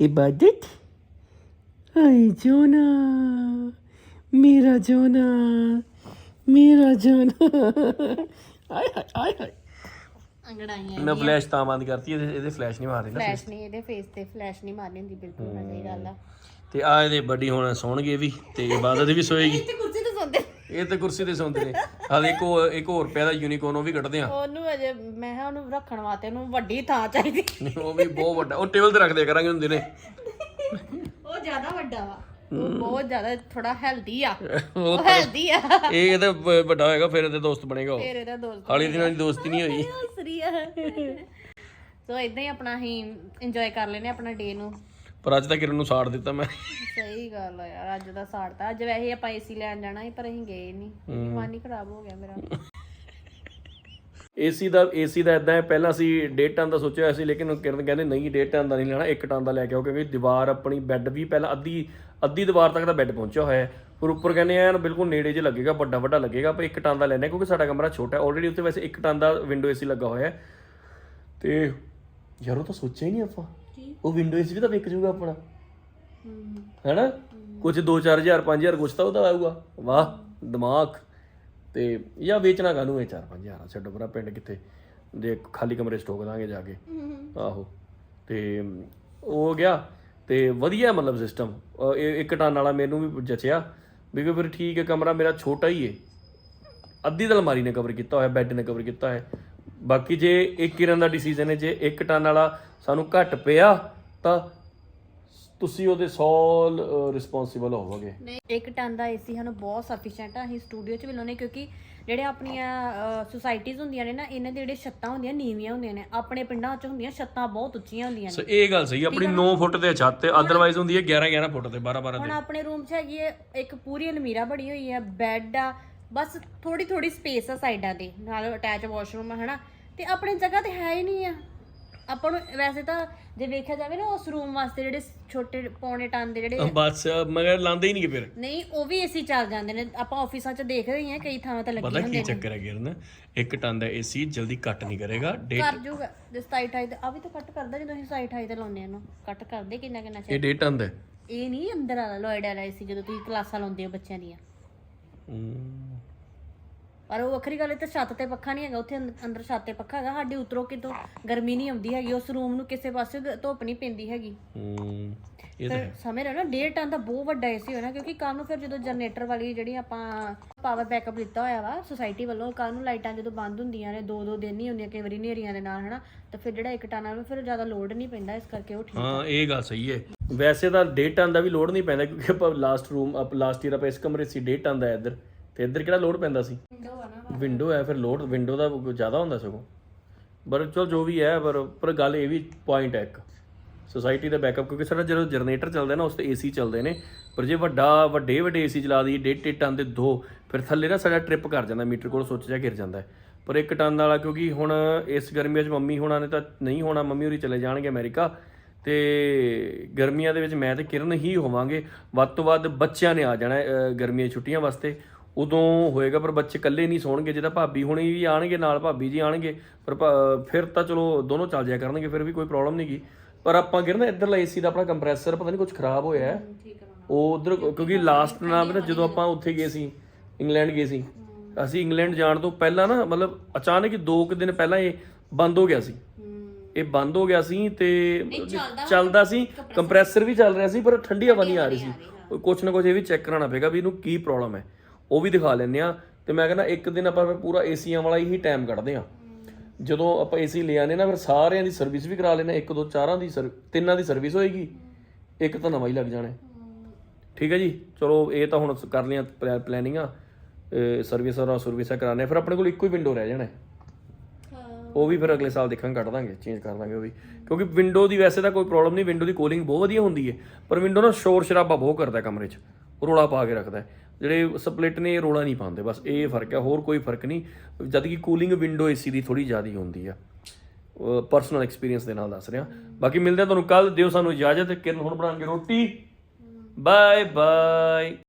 ਇਬਾਦਤ। ਹਾਏ ਜੋਨਾ ਮੇਰਾ ਜੋਨਾ ਮੇਰਾ ਜੋਨਾ। ਆਏ ਹਾਏ ਆਏ ਹਾਏ। ਅੰਗੜਾਈਆਂ ਮੈਂ ਫਲੈਸ਼ ਤਾਂ ਬੰਦ ਕਰਤੀ ਇਹਦੇ ਇਹਦੇ ਫਲੈਸ਼ ਨਹੀਂ ਮਾਰਦੇ ਨਾ ਫਲੈਸ਼ ਨਹੀਂ ਇਹਦੇ ਫੇਸ ਤੇ ਫਲੈਸ਼ ਨਹੀਂ ਮਾਰਨੀ ਹੁੰਦੀ ਬਿਲਕੁਲ ਨਾ ਸਹੀ ਗੱਲ ਆ। ਤੇ ਆ ਇਹਦੇ ਵੱਡੀ ਹੁਣ ਸੌਣਗੇ ਵੀ ਤੇ ਇਬਾਦਤ ਵੀ ਸੋਏਗੀ। ਇੱਥੇ ਕੁਰਸੀ ਤੇ ਸੌਂਦੇ ਇਹ ਤੇ ਕੁਰਸੀ ਤੇ ਸੌਂਦੇ ਨੇ। ਹਾਲੇ ਇੱਕ ਹੋਰ ਇੱਕ ਹੋਰ ਪਿਆ ਦਾ ਯੂਨੀਕੋਰਨ ਉਹ ਵੀ ਕੱਢਦੇ ਆ। ਉਹਨੂੰ ਅਜੇ ਮੈਂ ਕਿਹਾ ਉਹਨੂੰ ਰੱਖਣ ਵਾਸਤੇ ਉਹਨੂੰ ਵੱਡੀ ਥਾਂ ਚਾਹੀਦੀ। ਉਹ ਵੀ ਬਹੁਤ ਵੱਡਾ ਉਹ ਟੇਬਲ ਤੇ ਰੱਖ ਦਿਆ ਕਰਾਂਗੇ ਹੁੰਦੇ ਨੇ। ਜ਼ਿਆਦਾ ਵੱਡਾ ਵਾ। ਉਹ ਬਹੁਤ ਜ਼ਿਆਦਾ ਥੋੜਾ ਹੈਲਦੀ ਆ। ਉਹ ਹੈਲਦੀ ਆ। ਇਹ ਇਹਦਾ ਵ- ਵੱਡਾ ਹੋਏਗਾ ਫਿਰ ਇਹਦੇ ਦੋਸਤ ਬਣੇਗਾ ਉਹ। ਫਿਰ ਇਹਦਾ ਦੋਸਤ ਹਾਲੇ ਦਿਨਾਂ ਦੀ ਦੋਸਤੀ ਨਹੀਂ ਹੋਈ। ਹੱਸਰੀ ਆ। ਸੋ ਇਦਾਂ ਹੀ ਆਪਣਾ ਹੀ ਇੰਜੋਏ ਕਰ ਲੈਨੇ ਆਪਣਾ ਡੇ ਨੂੰ। ਪਰ ਅੱਜ ਤਾਂ ਕਿਰਨ ਨੂੰ ਸਾੜ ਦਿੱਤਾ ਮੈਂ। ਸਹੀ ਗੱਲ ਆ ਯਾਰ ਅੱਜ ਦਾ ਸਾੜਤਾ। ਅੱਜ ਵੈਸੇ ਆਪਾਂ ਏਸੀ ਲੈਣ ਜਾਣਾ ਸੀ ਪਰ ਅਸੀਂ ਗਏ ਨਹੀਂ। ਮਨ ਹੀ ਖਰਾਬ ਹੋ ਗਿਆ ਮੇਰਾ। ਏਸੀ ਦਾ ਏਸੀ ਦਾ ਇਦਾਂ ਹੈ ਪਹਿਲਾਂ ਅਸੀਂ ਡੇਢ ਟਨ ਦਾ ਸੋਚਿਆ ਹੋਇਆ ਸੀ ਲੇਕਿਨ ਕਿਰਨ ਕਹਿੰਦੇ ਨਹੀਂ ਡੇਢ ਟਨ ਦਾ ਨਹੀਂ ਲੈਣਾ ਇੱਕ ਟਨ ਦਾ ਲੈ ਕੇ ਆਓ ਕਿਉਂਕਿ ਦੀਵਾਰ ਆਪਣੀ ਬੈੱਡ ਵੀ ਪਹਿਲਾਂ ਅੱਧੀ ਅੱਧੀ ਦੀਵਾਰ ਤੱਕ ਦਾ ਬੈੱਡ ਪਹੁੰਚਿਆ ਹੋਇਆ ਹੈ। ਪਰ ਉੱਪਰ ਕਹਿੰਦੇ ਐਨ ਬਿਲਕੁਲ ਨੇੜੇ 'ਚ ਲੱਗੇਗਾ ਵੱਡਾ ਵੱਡਾ ਲੱਗੇਗਾ ਆਪਾਂ ਇੱਕ ਟਨ ਦਾ ਲੈਣਾ ਕਿਉਂਕਿ ਸਾਡਾ ਕਮਰਾ ਛੋਟਾ ਹੈ ਆਲਰੇਡੀ ਉੱਤੇ ਵੈਸੇ ਇੱਕ ਟਨ ਦਾ ਵਿੰਡੋ ਏਸੀ ਲੱਗਾ ਹੋਇਆ ਹੈ। ਤੇ ਯਾਰ ਉਹ ਤਾਂ ਸੋਚਿਆ ਹੀ ਨਹੀਂ ਆਪਾਂ। ਉਹ ਵਿੰਡੋ ਏਸੀ ਵੀ ਤਾਂ ਵਿਕ ਜਾਊਗਾ ਆਪਣਾ। ਹੈਨਾ? ਕੁਝ 2-4000 5000 ਕੁਛ ਤਾਂ ਉਹਦਾ ਆਊਗਾ। ਵਾਹ ਦਿਮਾਗ। ਤੇ ਜਾਂ ਵੇਚਣਾ ਕਾਹਨੂੰ ਇਹ 4-5000 ਛੱਡੋ ਪਰਾ ਪਿੰਡ ਕਿੱਥੇ? ਦੇ ਖਾਲੀ ਕਮਰੇ ਸਟੋਕ ਦਾਂਗੇ ਜਾ ਕੇ। ਆਹੋ। ਤੇ ਉਹ ਹੋ ਗਿਆ। ਤੇ ਵਧੀਆ ਮਤਲਬ ਸਿਸਟਮ ਇੱਕ ਟਨ ਵਾਲਾ ਮੈਨੂੰ ਵੀ ਜਚਿਆ ਵੀ ਕਿ ਫਿਰ ਠੀਕ ਹੈ ਕਮਰਾ ਮੇਰਾ ਛੋਟਾ ਹੀ ਹੈ। ਅੱਧੀ ਤਾਂ ਅਲਮਾਰੀ ਨੇ ਕਵਰ ਕੀਤਾ ਹੋਇਆ ਬੈੱਡ ਨੇ ਕਵਰ ਕੀਤਾ ਹੈ ਬਾਕੀ ਜੇ ਇੱਕ ਕਿਰਨ ਦਾ ਡਿਸੀਜਨ ਹੈ ਜੇ ਇੱਕ ਟਨ ਵਾਲਾ ਸਾਨੂੰ ਘੱਟ ਪਿਆ ਤਾਂ ਤੁਸੀਂ ਉਹਦੇ ਸੋਲ ਰਿਸਪੌਂਸਿਬਲ ਹੋਵੋਗੇ। ਨਹੀਂ ਇੱਕ ਟਨ ਦਾ ਏਸੀ ਸਾਨੂੰ ਬਹੁਤ ਸਫੀਸ਼ੀਐਂਟ ਆ ਅਸੀਂ ਸਟੂਡੀਓ 'ਚ ਵੀ ਲਾਉਨੇ ਕਿਉਂਕਿ ਜਿਹੜੇ ਆਪਣੀਆਂ ਸੁਸਾਇਟੀਆਂ ਹੁੰਦੀਆਂ ਨੇ ਨਾ ਇਹਨਾਂ ਦੇ ਜਿਹੜੇ ਛੱਤਾਂ ਹੁੰਦੀਆਂ ਨੀਵੀਆਂ ਹੁੰਦੀਆਂ ਨੇ ਆਪਣੇ ਪਿੰਡਾਂ 'ਚ ਹੁੰਦੀਆਂ ਛੱਤਾਂ ਬਹੁਤ ਉੱਚੀਆਂ ਹੁੰਦੀਆਂ ਨੇ। ਸੋ ਇਹ ਗੱਲ ਸਹੀ ਆਪਣੀ 9 ਫੁੱਟ ਦੇ ਛੱਤ ਤੇ ਅਦਰਵਾਈਜ਼ ਹੁੰਦੀ ਹੈ 11 11 ਫੁੱਟ ਤੇ 12 12 ਹੁਣ ਆਪਣੇ ਰੂਮ 'ਚ ਹੈਗੀ ਹੈ ਇੱਕ ਪੂਰੀ ਅਲਮੀਰਾ ਬਣੀ ਹੋਈ ਹੈ ਬੈੱਡ ਆ ਬਸ ਥੋੜੀ ਥੋੜੀ ਸਪੇਸ ਆ ਸਾਈਡਾਂ ਤੇ ਨਾਲ ਅਟੈਚ ਵਾਸ਼ਰੂਮ ਆ ਹਨਾ? ਤੇ ਆਪਣੀ ਜਗ੍ਹਾ ਤੇ ਹੈ ਹੀ ਨਹੀਂ ਆ। ਆਪਾਂ ਨੂੰ ਵੈਸੇ ਤਾਂ ਜੇ ਵੇਖਿਆ ਜਾਵੇ ਨਾ ਉਸ ਰੂਮ ਵਾਸਤੇ ਜਿਹੜੇ ਛੋਟੇ ਪੌਣੇ ਟਨ ਦੇ ਜਿਹੜੇ ਬਸ ਮਗਰ ਲਾਂਦੇ ਹੀ ਨਹੀਂ ਫਿਰ। ਨਹੀਂ ਉਹ ਵੀ ਏਸੀ ਚੱਲ ਜਾਂਦੇ ਨੇ। ਆਪਾਂ ਆਫਿਸਾਂ 'ਚ ਦੇਖਦੇ ਹੀ ਆ ਕਈ ਥਾਵਾਂ ਤੇ ਲੱਗੇ ਪਤਾ ਹੁੰਦੇ ਕੀ ਚੱਕਰ ਹੈ ਗਿਰਨ? ਇੱਕ ਟਨ ਦਾ ਏਸੀ ਜਲਦੀ ਕੱਟ ਨਹੀਂ ਕਰੇਗਾ। ਡੇਟ ਕਰ ਜੂਗਾ। ਜੇ 27 28 ਤੇ ਆ ਵੀ ਤਾਂ ਕੱਟ ਕਰਦਾ ਜਦੋਂ ਅਸੀਂ 27 28 ਤੇ ਲਾਉਂਦੇ ਆ ਇਹਨੂੰ। ਕੱਟ ਕਰਦੇ ਕਿੰਨਾ ਕਿੰਨਾ ਚਿਰ? ਇਹ ਡੇਟ ਟਨ ਦਾ ਹੈ। ਇਹ ਨਹੀਂ ਅੰਦਰ ਵਾਲਾ ਲੋਇਡ ਵਾਲਾ ਏਸੀ ਜਦੋਂ ਤੁਸੀਂ ਕਲਾਸਾਂ ਲਾਉਂਦੇ ਹੋ ਬੱਚਿਆਂ ਦੀਆਂ। ਹਮ, ਪਰ ਉਹ ਵੱਖਰੀ ਗੱਲ ਹੈ ਤੇ ਛੱਤ ਤੇ ਪੱਖਾ ਨਹੀਂ ਹੈਗਾ ਉੱਥੇ ਅੰਦ- ਅੰਦਰ ਛੱਤ ਤੇ ਪੱਖਾ ਹੈਗਾ ਸਾਡੇ ਉਤਰੋਂ ਕਿਤੋਂ ਗਰਮੀ ਨਹੀਂ ਆਉਂਦੀ ਹੈਗੀ ਉਸ ਰੂਮ ਨੂੰ ਕਿਸੇ ਪਾਸੇ ਧੁੱਪ ਨਹੀਂ ਪੈਂਦੀ ਹੈਗੀ। ਹਮ, ਇਹ ਤਾਂ ਫਿਰ ਸਮਝ ਰਹੇ ਹੋ ਨਾ ਡੇਢ ਟਨ ਦਾ ਬਹੁਤ ਵੱਡਾ ਏਸੀ ਹੋਣਾ ਕਿਉਂਕਿ ਕੱਲ ਨੂੰ ਫਿਰ ਜਦੋਂ ਜਨਰੇਟਰ ਵਾਲੀ ਜਿਹੜੀ ਆਪਾਂ ਪਾਵਰ ਬੈਕਅਪ ਲਿੱਤਾ ਹੋਇਆ ਵਾ ਸੁਸਾਇਟੀ ਵੱਲੋਂ ਕੱਲ ਨੂੰ ਲਾਈਟਾਂ ਜਦੋਂ ਬੰਦ ਹੁੰਦੀਆਂ ਨੇ ਦੋ ਦੋ ਦਿਨ ਨਹੀਂ ਹੁੰਦੀਆਂ ਕਈ ਵਾਰੀ ਨੇਰੀਆਂ ਦੇ ਨਾਲ ਹਨਾ ਤਾਂ ਫਿਰ ਜਿਹੜਾ ਇੱਕ ਟਨ ਆ ਫਿਰ ਜ਼ਿਆਦਾ ਲੋਡ ਨਹੀਂ ਪੈਂਦਾ ਇਸ ਕਰਕੇ ਉਹ ਠੀਕ ਹਾਂ ਇਹ ਗੱਲ ਸਹੀ ਹੈ। ਵੈਸੇ ਤਾਂ ਡੇਢ ਟਨ ਦਾ ਵੀ ਲੋਡ ਨਹੀਂ ਪੈਂਦਾ ਕਿਉਂਕਿ ਆਪਾਂ last room up last year ਆਪਾਂ ਇਸ ਕਮਰੇ 'ਚ ਸੀ ਡੇਢ ਟਨ ਦਾ ਹੈ ਇੱਧਰ। ਤੇ ਇੱਧਰ ਕਿਹੜਾ ਲੋਡ ਪੈਂਦਾ ਸੀ? ਵਿੰਡੋ ਆ ਨਾ ਵਿੰਡੋ ਹੈ ਫਿਰ ਲੋਡ ਵਿੰਡੋ ਦਾ ਜ਼ਿਆਦਾ ਹੁੰਦਾ ਸਗੋਂ। ਪਰ ਚਲ ਜੋ ਵੀ ਹੈ ਪਰ ਪਰ ਗੱਲ ਇਹ ਵੀ ਪੁਆਇੰਟ ਹੈ ਇੱਕ। ਸੋਸਾਇਟੀ ਦਾ ਬੈਕਅਪ ਕਿਉਂਕਿ ਸਾਡਾ ਜਦੋਂ ਜਨਰੇਟਰ ਚੱਲਦਾ ਨਾ ਉਸ ਤੇ ਏਸੀ ਚੱਲਦੇ ਨੇ। ਪਰ ਜੇ ਵੱਡਾ ਵੱਡੇ ਵੱਡੇ ਏਸੀ ਚਲਾ ਦਈਏ ਡੇਢ ਡੇਢ ਟਨ ਦੇ ਦੋ ਫਿਰ ਥੱਲੇ ਨਾ ਸਾਡਾ ਟ੍ਰਿਪ ਕਰ ਜਾਂਦਾ ਮੀਟਰ ਕੋਲ ਸੁੱਚ ਜਾ ਗਿਰ ਜਾਂਦਾ। ਪਰ ਇੱਕ ਟਨ ਵਾਲਾ ਕਿਉਂਕਿ ਹੁਣ ਇਸ ਗਰਮੀਆਂ 'ਚ ਮੰਮੀ ਹੋਣਾ ਨੇ ਤਾਂ ਨਹੀਂ ਹੋਣਾ ਮੰਮੀ ਹੋਰੀ ਚਲੇ ਜਾਣਗੇ ਅਮਰੀਕਾ। ਤੇ ਗਰਮੀਆਂ ਦੇ ਵਿੱਚ ਮੈਂ ਤੇ ਕਿਰਨ ਹੀ ਹੋਵਾਂਗੇ। ਵੱਧ ਤੋਂ ਵੱਧ ਬੱਚਿਆਂ ਨੇ ਆ ਜਾਣਾ ਗਰਮੀਆਂ ਦੀ ਛੁੱਟੀਆਂ ਵਾਸਤੇ। ਉਦੋਂ ਹੋਏਗਾ ਪਰ ਬੱਚੇ ਇਕੱਲੇ ਨਹੀਂ ਸੌਣਗੇ। ਜਿਹਦਾ ਭਾਬੀ ਹੁਣੀ ਵੀ ਆਣਗੇ ਨਾਲ ਭਾਬੀ ਜੀ ਆਣਗੇ ਪਰ ਫਿਰ ਤਾਂ ਚਲੋ ਦੋਨੋਂ ਚੱਲ ਜਾਇਆ ਕਰਨਗੇ ਫਿਰ ਵੀ ਕੋਈ ਪ੍ਰੋਬਲਮ ਨਹੀਂ ਗੀ ਪਰ ਆਪਾਂ ਕਿਰਨ ਇੱਧਰਲਾ ਏਸੀ ਦਾ ਆਪਣਾ ਕੰਪਰੈਸਰ ਪਤਾ ਨਹੀਂ ਕੁਝ ਖਰਾਬ ਹੋਇਆ ਹੈ। ਉਹ ਉਧਰ ਕਿਉਂਕਿ ਲਾਸਟ ਨਾਮ ਨਾ ਜਦੋਂ ਆਪਾਂ ਉੱਥੇ ਗਏ ਸੀ ਇੰਗਲੈਂਡ ਗਏ ਸੀ। ਅਸੀਂ ਇੰਗਲੈਂਡ ਜਾਣ ਤੋਂ ਪਹਿਲਾਂ ਨਾ ਮਤਲਬ ਅਚਾਨਕ ਹੀ ਦੋ ਕੁ ਦਿਨ ਪਹਿਲਾਂ ਇਹ ਬੰਦ ਹੋ ਗਿਆ ਸੀ। ਇਹ ਬੰਦ ਹੋ ਗਿਆ ਸੀ ਤੇ ਚੱਲਦਾ ਸੀ ਕੰਪਰੈਸਰ ਵੀ ਚੱਲ ਰਿਹਾ ਸੀ ਪਰ ਠੰਡੀ ਹਵਾ ਨਹੀਂ ਆ ਰਹੀ ਸੀ। ਕੁਛ ਨਾ ਕੁਛ ਇਹ ਵੀ ਚੈੱਕ ਕਰਾਉਣਾ ਪਏਗਾ ਵੀ ਇਹਨੂੰ ਕੀ ਪ੍ਰੋਬਲਮ ਹੈ। ਉਹ ਵੀ ਦਿਖਾ ਲੈਂਦੇ ਆ ਤੇ ਮੈਂ ਕਹਿੰਦਾ ਇੱਕ ਦਿਨ ਆਪਾਂ ਫਿਰ ਪੂਰਾ ਏਸੀਆਂ ਵਾਲਾ ਹੀ ਟਾਈਮ ਕੱਢਦੇ ਆ ਜਦੋਂ ਆਪਾਂ ਏਸੀ ਲੈ ਆਨੇ ਨਾ ਫਿਰ ਸਾਰਿਆਂ ਦੀ ਸਰਵਿਸ ਵੀ ਕਰਾ ਲੈਣਾ ਇੱਕ ਦੋ ਚਾਰਾਂ ਦੀ ਸਰ- ਤਿੰਨਾਂ ਦੀ ਸਰਵਿਸ ਹੋਏਗੀ। ਇੱਕ ਤਾਂ ਨਵਾਂ ਹੀ ਲੱਗ ਜਾਣਾ। ਠੀਕ ਹੈ ਜੀ? ਚਲੋ ਇਹ ਤਾਂ ਹੁਣ ਕਰ ਲਿਆ ਪਲੈਨਿੰਗਾਂ ਸਰਵਿਸ ਔਰ ਸਰਵਿਸਾਂ ਕਰਾਣੇ ਫਿਰ ਆਪਣੇ ਕੋਲ ਇੱਕੋ ਹੀ ਵਿੰਡੋ ਰਹਿ ਜਾਣਾ। ਉਹ ਵੀ ਫਿਰ ਅਗਲੇ ਸਾਲ ਦੇਖਾਂਗੇ ਕੱਢ ਦਾਂਗੇ ਚੇਂਜ ਕਰ ਦਾਂਗੇ ਉਹ ਵੀ। ਕਿਉਂਕਿ ਵਿੰਡੋ ਦੀ ਵੈਸੇ ਤਾਂ ਕੋਈ ਪ੍ਰੋਬਲਮ ਨਹੀਂ ਵਿੰਡੋ ਦੀ ਕੂਲਿੰਗ ਬਹੁਤ ਵਧੀਆ ਹੁੰਦੀ ਹੈ। ਪਰ ਵਿੰਡੋ ਨਾ ਸ਼ੋਰ ਸ਼ਰਾਬਾ ਬਹੁਤ ਕਰਦਾ ਕਮਰੇ 'ਚ। ਰੋਲਾ ਪਾ ਕੇ ਰੱਖਦਾ। ਜਿਹੜੇ ਸਪਲਿਟ ਨੇ ਇਹ ਰੋਲਾ ਨਹੀਂ ਪਾਉਂਦੇ। ਬਸ ਇਹ ਫ਼ਰਕ ਹੈ ਹੋਰ ਕੋਈ ਫ਼ਰਕ ਨਹੀਂ। ਜਦ ਕਿ ਕੂਲਿੰਗ ਵਿੰਡੋ ਏਸੀ ਦੀ ਥੋੜੀ ਜ਼ਿਆਦਾ ਹੁੰਦੀ ਆ। ਪਰਸਨਲ ਐਕਸਪੀਰੀਅੰਸ ਦੇ ਨਾਲ ਦੱਸ ਰਿਹਾ। ਬਾਕੀ ਮਿਲਦੇ ਆ ਤੁਹਾਨੂੰ ਕੱਲ ਦਿਓ ਸਾਨੂੰ ਇਜਾਜ਼ਤ। ਕਿਰਨ ਹੁਣ ਬਣਾਉਣਗੇ ਰੋਟੀ। Bye bye